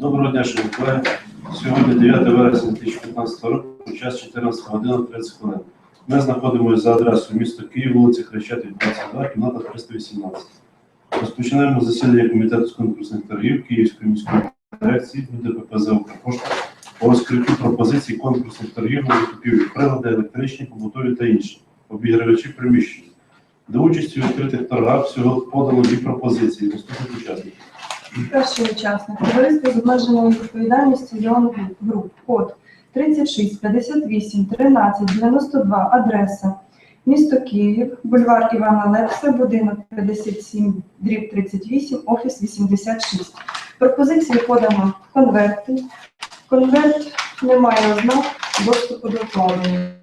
Доброго дня, шановні. Сьогодні 9 вересня 2015 року, час 14 година 30 хвилин. Ми знаходимося за адресою міста Київ, вулиця Хрещатик, 22, кімната 318. Розпочинаємо засідання комітету з конкурсних торгів Київської міської дирекції ДППЗ «Укрпошта» по розкриттю пропозицій конкурсних торгів на закупівлю прилади, електричні, побутові та інші, обігрівачі приміщень. До участі у відкритих торгах всього подано дві пропозиції наступних учасників. Перший учасник товариство з обмеженою відповідальністю Леон Груп, код 36 58 13 92, адреса місто Київ, бульвар Івана Лепса, будинок 57, дріб 38, офіс 86. Пропозиції подано конверти. Конверт не має ознак доступу до вкладення.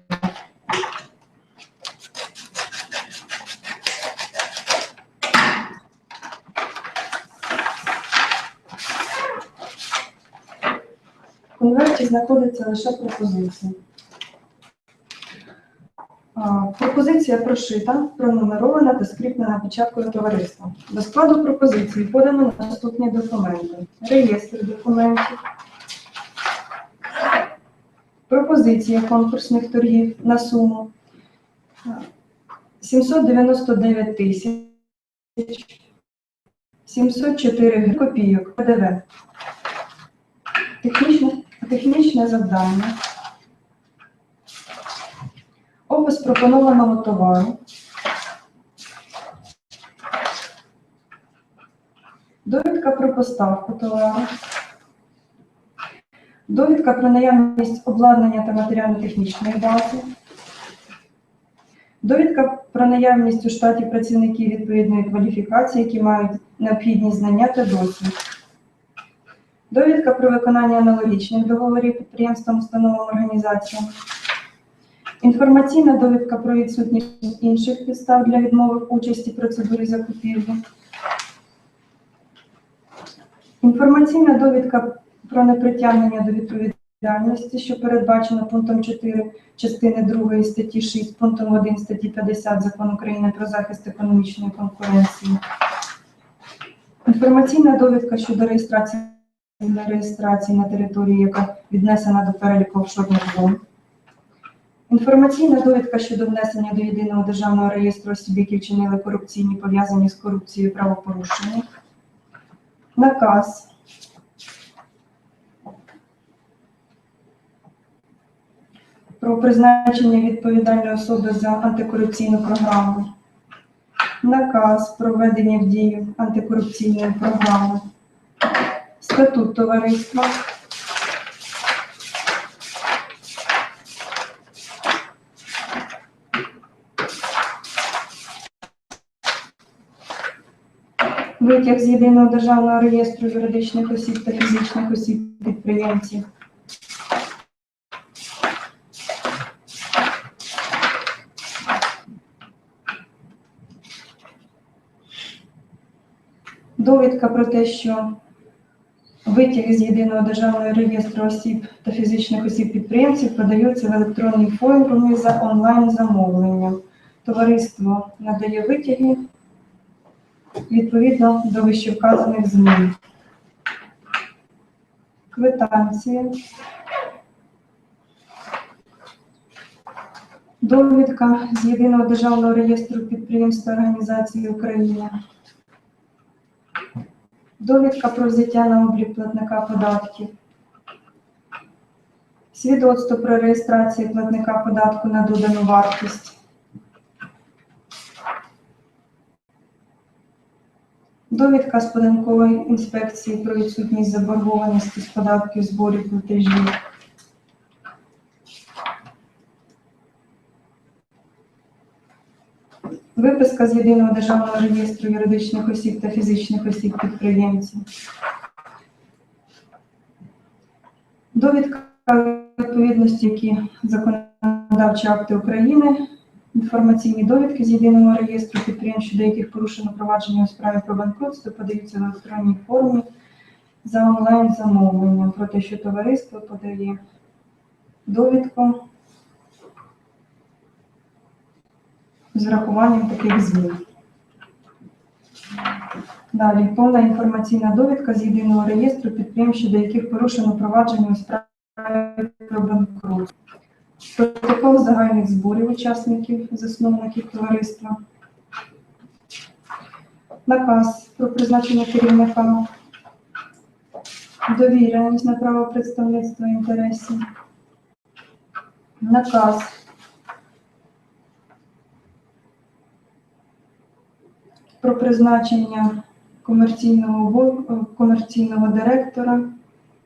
Конверті знаходиться лише пропозиція. Пропозиція прошита, пронумерована та скріплена печаткою товариства. До складу пропозиції подано наступні документи. Реєстр документів, пропозиція конкурсних торгів на суму 799 тисяч 704 копійок ПДВ. Технічне, завдання. Опис пропонованого товару. Довідка про поставку товару. Довідка про наявність обладнання та матеріально-технічної бази. Довідка про наявність у штаті працівників відповідної кваліфікації, які мають необхідні знання та досвід. Довідка про виконання аналогічних договорів підприємствам, установам, організаціям. Інформаційна довідка про відсутність інших підстав для відмови в участі процедурі закупівлі. Інформаційна довідка про непритягнення до відповідальності, що передбачено пунктом 4 частини 2 статті 6, пунктом 1 статті 50 Закону України про захист економічної конкуренції. Інформаційна довідка щодо реєстрації для реєстрації на території, яка віднесена до переліку офшорних зон. Інформаційна довідка щодо внесення до єдиного державного реєстру осіб, які вчинили корупційні пов'язані з корупцією правопорушення. Наказ. Про призначення відповідальної особи за антикорупційну програму. Наказ про введення в дію антикорупційної програми. Статут товариства. Витяг з єдиного державного реєстру юридичних осіб та фізичних осіб підприємців. Довідка про те, що витяги з єдиного державного реєстру осіб та фізичних осіб підприємців подаються в електронній формі за онлайн замовленням. Товариство надає витяги відповідно до вищевказаних змін. Квитанція. Довідка з єдиного державного реєстру підприємств та організацій України. Довідка про взяття на облік платника податків. Свідоцтво про реєстрацію платника податку на додану вартість. Довідка з податкової інспекції про відсутність заборгованості з податків зборів платежів. Виписка з єдиного державного реєстру юридичних осіб та фізичних осіб підприємців. Довідка відповідності, які законодавчі акти України, інформаційні довідки з єдиного реєстру підприємств, щодо яких порушено провадження у справі про банкрутство, подаються в електронній формі за онлайн замовленням про те, що товариство подає довідку з врахуванням таких змін. Далі повна інформаційна довідка з єдиного реєстру підприємств, щодо яких порушено провадження у справі про банкрут. Протокол загальних зборів учасників, засновників товариства. Наказ про призначення керівника. Довіреність на право представництва інтересів. Наказ про призначення комерційного, комерційного директора,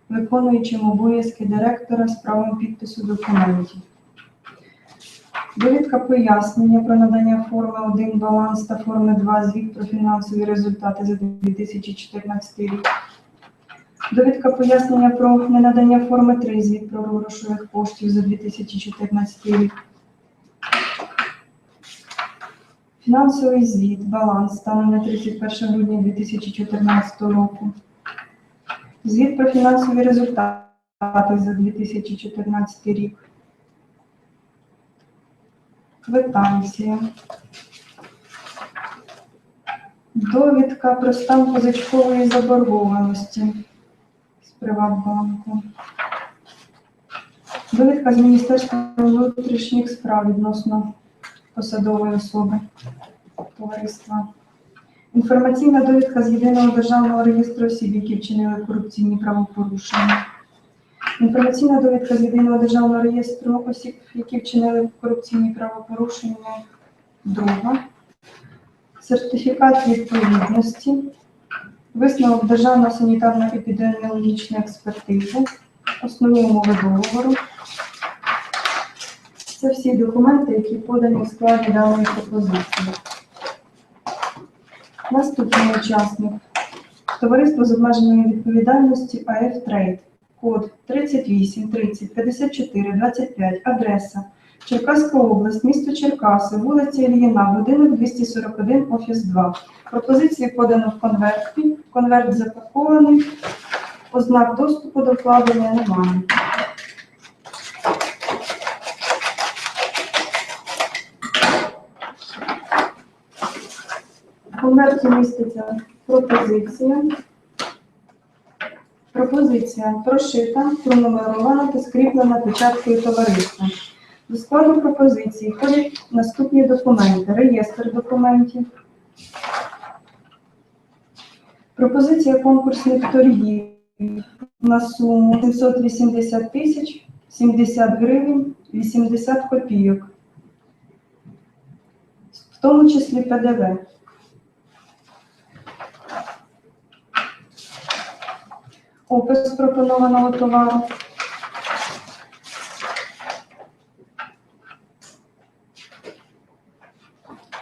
виконуючим обов'язки директора з правом підпису документів. Довідка пояснення про надання форми 1 баланс та форми 2 звіт про фінансові результати за 2014 рік. Довідка пояснення про ненадання форми 3 звіт про грошових коштів за 2014 рік. Фінансовий звіт, баланс станом на 31 грудня 2014 року. Звіт про фінансові результати за 2014 рік. Квитанція. Довідка про стан позичкової заборгованості з Приватбанку. Довідка з Міністерства внутрішніх справ відносно посадової особи товариства. Інформаційна довідка з єдиного державного реєстру осіб, які вчинили корупційні правопорушення. Інформаційна довідка з єдиного державного реєстру осіб, які вчинили корупційні правопорушення. Друга. Сертифікат відповідності. Висновок Державної санітарно-епідеміологічної експертизи. Основні умови договору. Це всі документи, які подані у складі даної пропозиції. Наступний учасник. Товариство з обмеженою відповідальністю АФ Трейд. Код 38 30 54 25. Адреса. Черкаська область, місто Черкаси, вулиця Ільїна, будинок 241, офіс 2. Пропозиції подано в конверті. Конверт запакований. Ознак доступу до вкладення немає. Конверті міститься пропозиція. Пропозиція прошита, пронумерована та скріплена печаткою товариства. До складу пропозиції входять наступні документи. Реєстр документів. Пропозиція конкурсних торгів на суму 780 тисяч 70 гривень 80 копійок, в тому числі ПДВ. Опис пропонованого товару.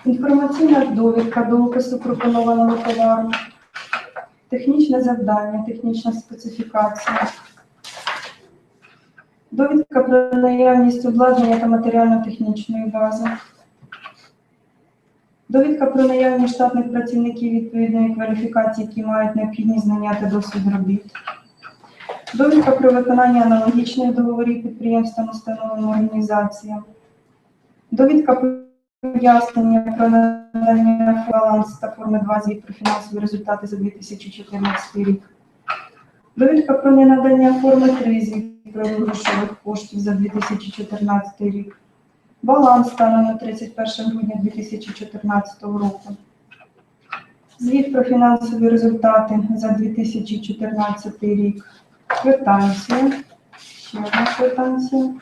Інформаційна довідка до опису пропонованого товару. Технічне завдання, технічна специфікація. Довідка про наявність обладнання та матеріально-технічної бази. Довідка про наявність штатних працівників відповідної кваліфікації, які мають необхідні знання та досвід робіт. Довідка про виконання аналогічних договорів підприємствам, установам, організаціям. Довідка про пояснення про надання баланс та форми 2 звіт про фінансові результати за 2014 рік. Довідка про ненадання форми 3 звіт про грошових коштів за 2014 рік. Баланс станом на 31 грудня 2014 року. Звіт про фінансові результати за 2014 рік. Квитанція. Ще одна квитанція.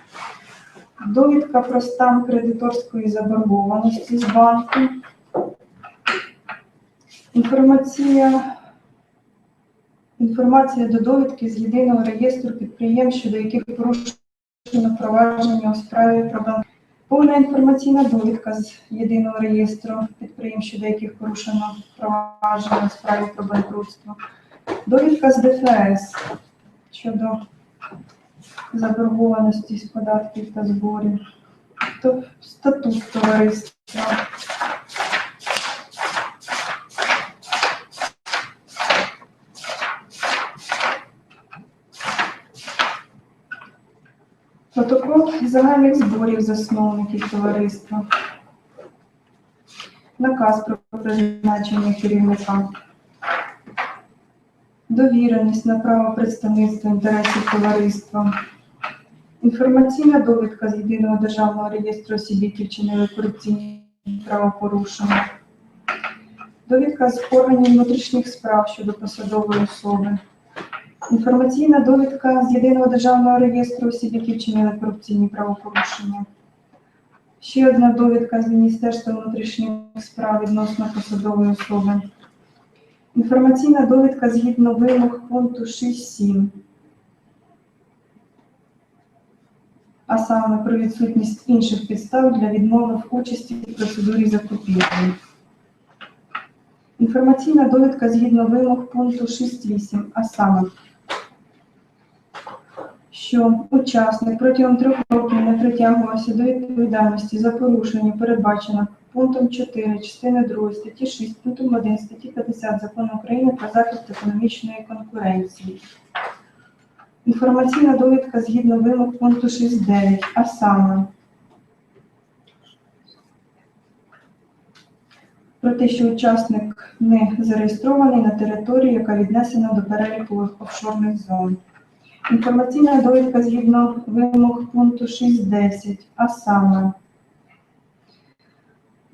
Довідка про стан кредиторської заборгованості з банку. Інформація. Інформація до довідки з єдиного реєстру підприємств, щодо яких порушено провадження у справі про банк. Повна інформаційна довідка з єдиного реєстру підприємств, щодо яких порушено провадження у справі про банкрутство. Довідка з ДФС щодо заборгованості з податків та зборів. То статут товариства. Протокол загальних зборів засновників товариства. Наказ про призначення керівника. Довіреність на право представництва інтересів товариства, інформаційна довідка з єдиного державного реєстру осіб, які вчинили корупційні правопорушення, довідка з органів внутрішніх справ щодо посадової особи, інформаційна довідка з єдиного державного реєстру осіб, які вчинили корупційні правопорушення. Ще одна довідка з Міністерства внутрішніх справ відносно посадової особи. Інформаційна довідка згідно вимог пункту 6.7. А саме про відсутність інших підстав для відмови в участі в процедурі закупівлі. Інформаційна довідка згідно вимог пункту 6.8, а саме, що учасник протягом трьох років не притягувався до відповідальності за порушення, передбачене пунктом 4 частини 2 статті 6 пунктом 1 статті 50 Закону України про захист економічної конкуренції. Інформаційна довідка згідно вимог пункту 6.9, а саме про те, що учасник не зареєстрований на території, яка віднесена до переліку офшорних зон. Інформаційна довідка згідно вимог пункту 6.10, а саме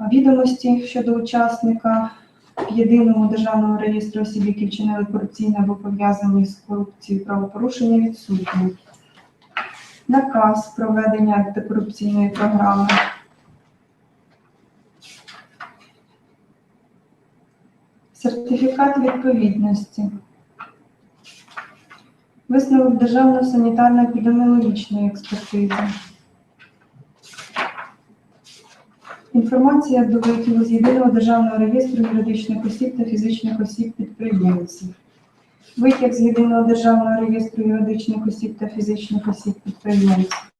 відомості щодо учасника в єдиному державному реєстрі осіб, які вчинили корупційне або пов'язані з корупцією правопорушення відсутні. Наказ проведення антикорупційної програми. Сертифікат відповідності. Висновок Державної санітарно-епідеміологічної експертизи. Інформація до витягу з єдиного державного реєстру юридичних осіб та фізичних осіб підприємців. Витяг з єдиного державного реєстру юридичних осіб та фізичних осіб підприємців.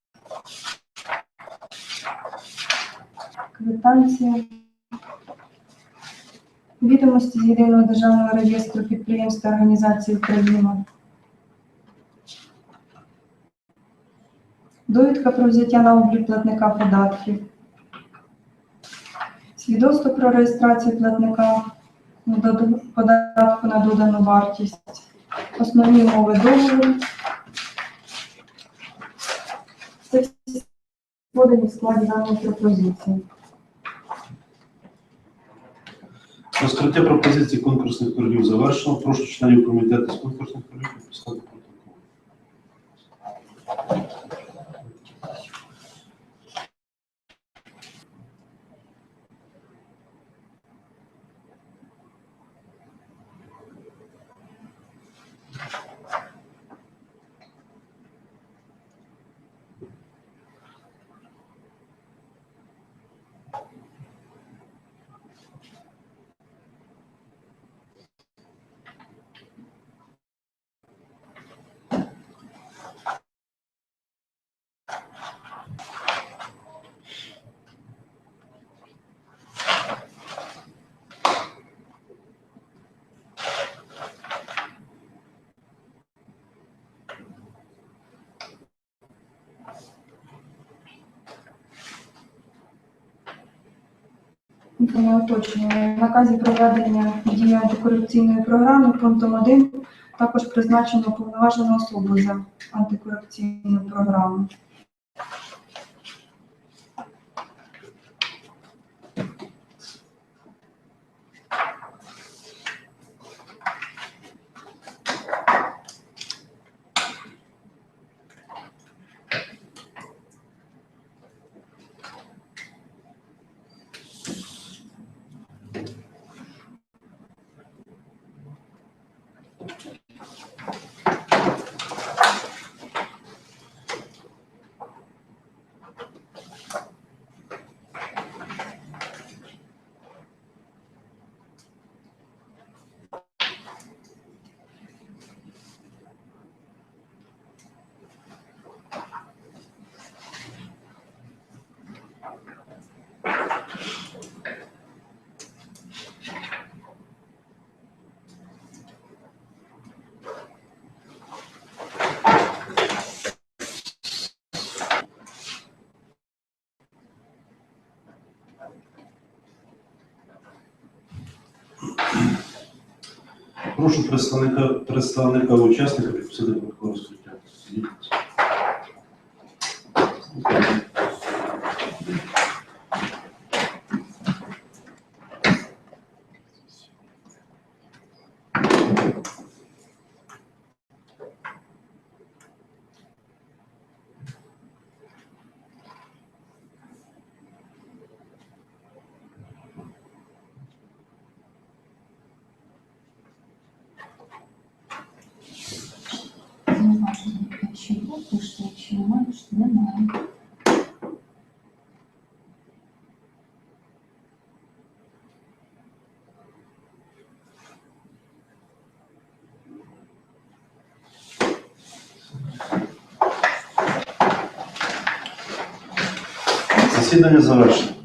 Квитанція. Відомості з єдиного державного реєстру підприємств та організацій України. Довідка про взяття на облік платника податків. Свідоцтво про реєстрацію платника податку на додану вартість. Основні умови договору. Це всі подані в складі даної пропозиції. Розкриття пропозицій конкурсних торгів завершено. Прошу членів комітету з конкурсних торгів підписати протокол. Інформує уточнює. В наказі проведення дії антикорупційної програми пунктом 1 також призначено повноважену особу за антикорупційну програму. Прошу представника представника учасника підписати протокол Зауваження, якщо є, пишете, якщо немає, пишете немає. Засідання завершено.